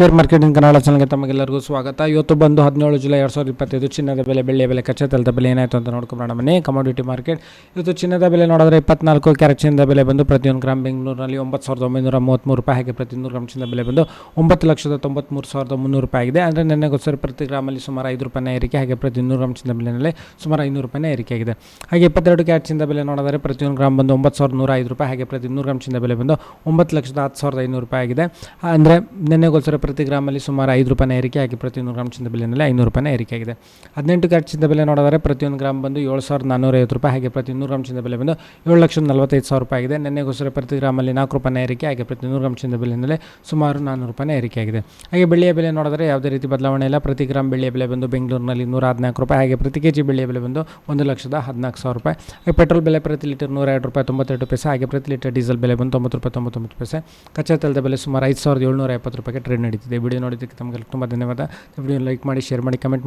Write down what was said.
Share marketing Kannada ಚಾನಲ್ಗೆ ತಮಗೆಲ್ಲರಿಗೂ ಸ್ವಾಗತ. ಇವತ್ತು ಬಂದು ಹದಿನೇಳು ಜುಲೈ ಎರಡು ಸಾವಿರದ ಇಪ್ಪತ್ತೈದು, ಚಿನ್ನದ ಬೆಲೆ, ಬೆಳ್ಳಿಯ ಬೆಲೆ ಕಚ್ಚಾ ತೈಲದ ಬೆಲೆ ಏನಾಯಿತು ಅಂತ ನೋಡ್ಕೊಂಬೋಣ ಬನ್ನಿ ಕಮೋಡಿಟಿ ಮಾರ್ಕೆಟ್ ಇವತ್ತು ಚಿನ್ನದ ಬೆಲೆ ನೋಡಿದ್ರೆ ಇಪ್ಪತ್ನಾಲ್ಕು, ಕ್ಯಾರೆಟ್ ಚಿನ್ನದ ಬೆಲೆ ಬಂದು ಪ್ರತಿಯೊಂದು ಗ್ರಾಮ್ ಬೆಂಗಳೂರಿನಲ್ಲಿ ಒಂಬತ್ತು ಸಾವಿರದ ಒಂಬೈನೂರ ಮೂವತ್ತ್ಮೂರು ರೂಪಾಯಿ, ಹಾಗೆ ಪ್ರತಿಯೊಂದು ಗ್ರಾಮ್ ಚಿನ್ನದ ಬೆಲೆ ಬಂದು ಒಂಬತ್ತು ಲಕ್ಷದ ತೊಂಬತ್ತ್ಮೂರು ಸಾವಿರದ ಮುನ್ನೂರು ರೂಪಾಯಿ ಆಗಿದೆ. ಅಂದರೆ ನೆನ್ನೆಗೋಸ್ಕರ ಪ್ರತಿ ಗ್ರಾಮಲ್ಲಿ ಸುಮಾರು ಐದು ರೂಪಾಯಿ ಏರಿಕೆ, ಹಾಗೆ ಪ್ರತಿ ನೂರು ಗ್ರಾಮ್ ಚಿನ್ನದ ಬೆಲೆಯಲ್ಲಿ ಸುಮಾರು ಐನೂರು ರೂಪಾಯಿನ ಏರಿಕೆ ಆಗಿದೆ. ಹಾಗೆ ಇಪ್ಪತ್ತೆರಡು ಕ್ಯಾರೆಟ್ ಚಿನ್ನದ ಬೆಲೆ ನೋಡಿದರೆ ಪ್ರತಿಯೊಂದು ಗ್ರಾಮ್ ಬಂದು ಒಂಬತ್ತು ಸಾವಿರದ ನೂರ ಐದು ರೂಪಾಯಿ, ಹಾಗೆ ಪ್ರತಿ ನೂರು ಗ್ರಾಮ್ ಚಿನ್ನದ ಬೆಲೆ ಬಂದು ಒಂಬತ್ತು ಲಕ್ಷದ ಹತ್ತು ಸಾವಿರದ ಐನೂರು ರೂಪಾಯಿ ಆಗಿದೆ. ಅಂದರೆ ನೆನ್ನೆಗೋಸ್ಕರ ಪ್ರತಿ ಗ್ರಾಮಲ್ಲಿ ಸುಮಾರು ಐದು ರೂಪಾಯಿನ ಏರಿಕೆ ಆಗಿ ಪ್ರತಿ ನೂರು ಗ್ರಾಮ್ ಚಿನ್ನದ ಬೆಲೆಯಲ್ಲಿ ಐನೂರು ರೂಪಾಯಿನ ಏರಿಕೆ ಆಗಿದೆ. ಹದಿನೆಂಟು ಕ್ಯಾರೆಟ್ ಚಿನ್ನದ ಬೆಲೆ ನೋಡಿದರೆ ಪ್ರತಿಯೊಂದು ಗ್ರಾಮ್ ಬಂದು ಏಳು ಸಾವಿರದ ನಾನ್ನೂರ ಐವತ್ತು ರೂಪಾಯಿ, ಹಾಗೆ ಪ್ರತಿ ನೂರು ಗ್ರಾಮ್ ಬೆಲೆ ಬಂದು ಏಳು ಲಕ್ಷದ ನಲವತ್ತೈದು ಸಾವಿರ ರೂಪಾಯಿ ಆಗಿದೆ. ನೆನ್ನೆಗೋಸ್ಕರ ಪ್ರತಿ ಗ್ರಾಮಲ್ಲಿ ನಾಲ್ಕು ರೂಪಾಯಿನ ಏರಿಕೆ ಹಾಗೆ ಪ್ರತಿ ನೂರು ಗ್ರಾಮ್ ಚಿನ್ನದ ಬೆಲೆಯಲ್ಲಿ ಸುಮಾರು ನಾನ್ನೂರು ರೂಪಾಯಿನ ಏರಿಕೆ ಆಗಿದೆ. ಹಾಗೆ ಬೆಳ್ಳಿಯ ಬೆಲೆ ನೋಡಿದರೆ ಯಾವುದೇ ರೀತಿ ಬದಲಾವಣೆ ಇಲ್ಲ. ಪ್ರತಿ ಗ್ರಾಮ್ ಬೆಳ್ಳಿಯ ಬೆಲೆ ಬಂದು ಬೆಂಗಳೂರಿನಲ್ಲಿ ನೂರ ಹದಿನಾಲ್ಕು ರೂಪಾಯಿ, ಹಾಗೆ ಪ್ರತಿ ಕೆ ಜಿ ಬೆಳ್ಳಿಯ ಬೆಲೆ ಬಂದು ಒಂದು ಲಕ್ಷದ ಹದಿನಾಲ್ಕು ಸಾವಿರ ರೂಪಾಯಿ. ಹಾಗೆ ಪೆಟ್ರೋಲ್ ಬೆಲೆ ಪ್ರತಿ ಲೀಟರ್ ನೂರ ಎರಡು ರೂಪಾಯಿ ತೊಂಬತ್ತೆರಡು ಪೈಸೆ, ಹಾಗೆ ಪ್ರತಿ ಲೀಟರ್ ಡೀಸೆಲ್ ಬೆಲೆ ಬಂದು ತೊಂಬತ್ತು ರೂಪಾಯಿ ತೊಂಬತ್ತೊಂಬತ್ತು ಪೈಸೆ. ಕಚ್ಚಾ ತೈಲದ ಬೆಲೆ ಸುಮಾರು ಐದು ಸಾವಿರದ ಏಳ್ನೂರ ಎಪ್ಪತ್ತು ರೂಪಾಯಿಗೆ ಟ್ರೇಡ್ ನಡೀತಿದೆ. ವಿಡಿಯೋ ನೋಡಿದ್ದಕ್ಕೆ ತಮಗೆ ತುಂಬ ಧನ್ಯವಾದ. ವಿಡಿಯೋ ಲೈಕ್ ಮಾಡಿ ಶೇರ್ ಮಾಡಿ ಕಮೆಂಟ್